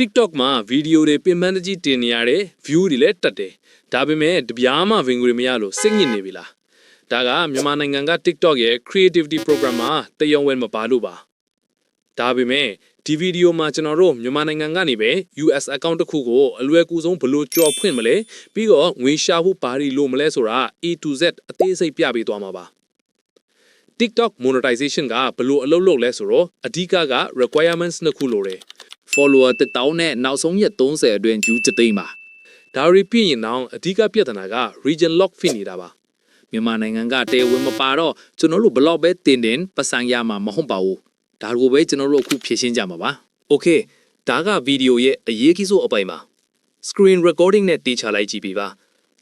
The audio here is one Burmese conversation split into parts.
TikTok မှာဗီဒီယိုတွေပြင်ပန်းတကြီးတင်နေရတဲ့ view တွေလည်းတက်တယ်ဒါပေမဲ့တပြားမှဝင်ငွေမရလို့စိတ်ညစ်နေပြီလားဒါကမြန်မာနိုင်ငံက TikTok ရဲ့ creativity program မှာတယုံဝဲမပါလို့ပါဒါပေမဲ့ဒီဗီဒီယိုမှာကျွန်တော်တို့မြန်မာနိုင်ငံကနေပဲ US account တစ်ခုကိုအလွယ်ကူဆုံးဘယ်လိုကြော်ဖွင့်မလဲပြီးတော့ငွေရှာဖို့ဘာတွေလိုမလဲဆိုတာ A to Z အသေးစိတ်ပြပေးသွားမှာပါ TikTok monetization ကဘယ်လိုအလုပ်လုပ်လဲဆိုတော့အဓိကက requirements နှစ်ခုလိုတယ် follower 1000နဲ့နောက်ဆုံးရက်30အတွင်း view တသိန်းပါဒါရီပြည့်ရင်တော့အဓိကပြဿနာက region lock ဖြစ်နေတာပါမြန်မာနိုင်ငံကတဲဝင်မပါတော့ကျွန်တော်တို့ဘလောက်ပဲတင်တင်ပတ်စံရမှာမဟုတ်ပါဘူးဒါကိုပဲကျွန်တော်တို့အခုဖြည့်ရှင်းကြမှာပါ Okay ဒါကဗီဒီယိုရဲ့အရေးကြီးဆုံးအပိုင်းပါ screen recording နဲ့တေးချလိုက်ကြည့်ပြီးပါ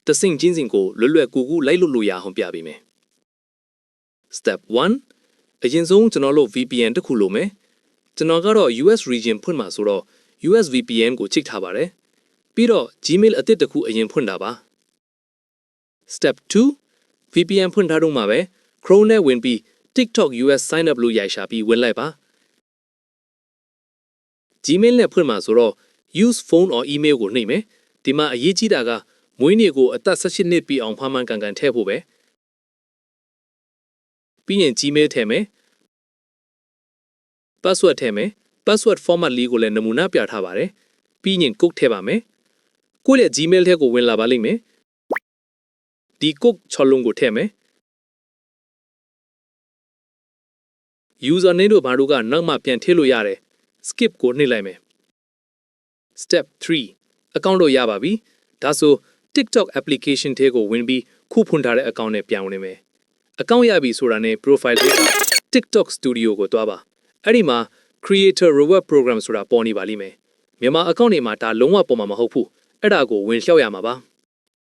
တဆင့်ချင်းစဉ်ကိုလွတ်လွတ်ကူကူလိုက်လို့လို့ရအောင်ပြပေးမယ် step 1အရင်ဆုံးကျွန်တော်တို့ VPN တစ်ခုလိုမယ် ကျွန်တော်ကတော့ US region ဖွင့်မှာဆိုတော့ US VPN ကိုချိန်ထားပါတယ်ပြီးတော့ Gmail အသစ်တစ်ခုအရင်ဖွင့်တာပါ step 2 VPN ဖွင့်ထားတော့မှာပဲ Chrome နဲ့ဝင်ပြီး TikTok US sign up လို့ရိုက်ရှာပြီးဝင်လိုက်ပါ Gmail နဲ့ဖွင့်မှာဆိုတော့ use phone or email ကိုနှိပ်မယ်ဒီမှာအရေးကြီးတာကမွေးနေ့ကိုအသက်18နှစ်ပြည့်အောင်ဖမ်းမှန်ကန်ကန်ထည့်ဖို့ပဲပြီးရင် Gmail ထည့်မယ် password ထည့်မယ် password format လေးကိုလည်းနမူနာပြထားပါတယ်ပြီးရင် code ထည့်ပါမယ်ကိုယ့်ရဲ့ Gmail ထဲကိုဝင်လာပါလိမ့်မယ်ဒီ code 6လုံးကိုထည့်မယ် user name တို့ဘာတို့ကနောက်မှပြန်ထည့်လို့ရတယ် skip ကိုနှိပ်လိုက်မယ် step 3 account တော့ရပါပြီဒါဆို TikTok application ထဲကိုဝင်ပြီးခုဖွင့်ထားတဲ့ account နဲ့ပြန်ဝင်မယ် account ရပြီဆိုတာနဲ့ profile တွေက TikTok studio ကိုတွားပါ အဲ့ဒီမှာ creator reward program ဆိုတာပေါ်နေပါလိမ့်မယ်မြန်မာ account တွေမှာဒါလုံးဝပေါ်မှာမဟုတ်ဘူးအဲ့ဒါကိုဝင်လျှောက်ရမှာပါ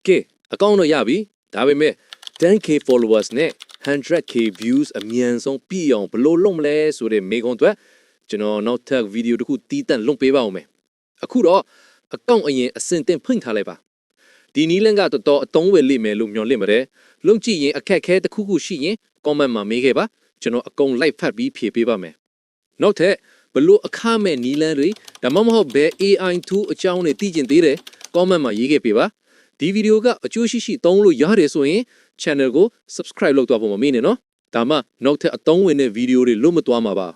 ကဲအကောင့်တော့ရပြီဒါပေမဲ့ 10k followers နဲ့ 100k views အမြန်ဆုံးပြည့်အောင်ဘယ်လိုလုပ်မလဲဆိုတဲ့မေခွန်းအတွက်ကျွန်တော်နောက်ထပ်ဗီဒီယိုတစ်ခုတီးတန့်လွှင့်ပေးပါဦးမယ်အခုတော့အကောင့်အရင်အစင်တင်ဖွင့်ထားလိုက်ပါဒီနီးလန်းကတော်တော်အတုံးဝယ်လိမ့်မယ်လို့မျှော်လင့်ပါတယ်လုံကြည့်ရင်အခက်ခဲတစ်ခုခုရှိရင် comment မှာမေးခဲ့ပါကျွန်တော်အကုန်လိုက်ဖတ်ပြီးဖြေပေးပါမယ် နောက်ထပ်ဘလို့အခမဲ့နီးလန်းတွေဒါမှမဟုတ်ဘယ် AI tool အကြောင်းတွေသိကျင်သေးတယ် comment မှာရေးခဲ့ပေးပါဒီဗီဒီယိုကအကျိုးရှိရှိသုံးလို့ရတယ်ဆိုရင် channel ကို subscribe လုပ်တော့ဖို့မမေ့နဲ့နော်ဒါမှနောက်ထပ်အသုံးဝင်တဲ့ဗီဒီယိုတွေလွတ်မသွားမှာပါ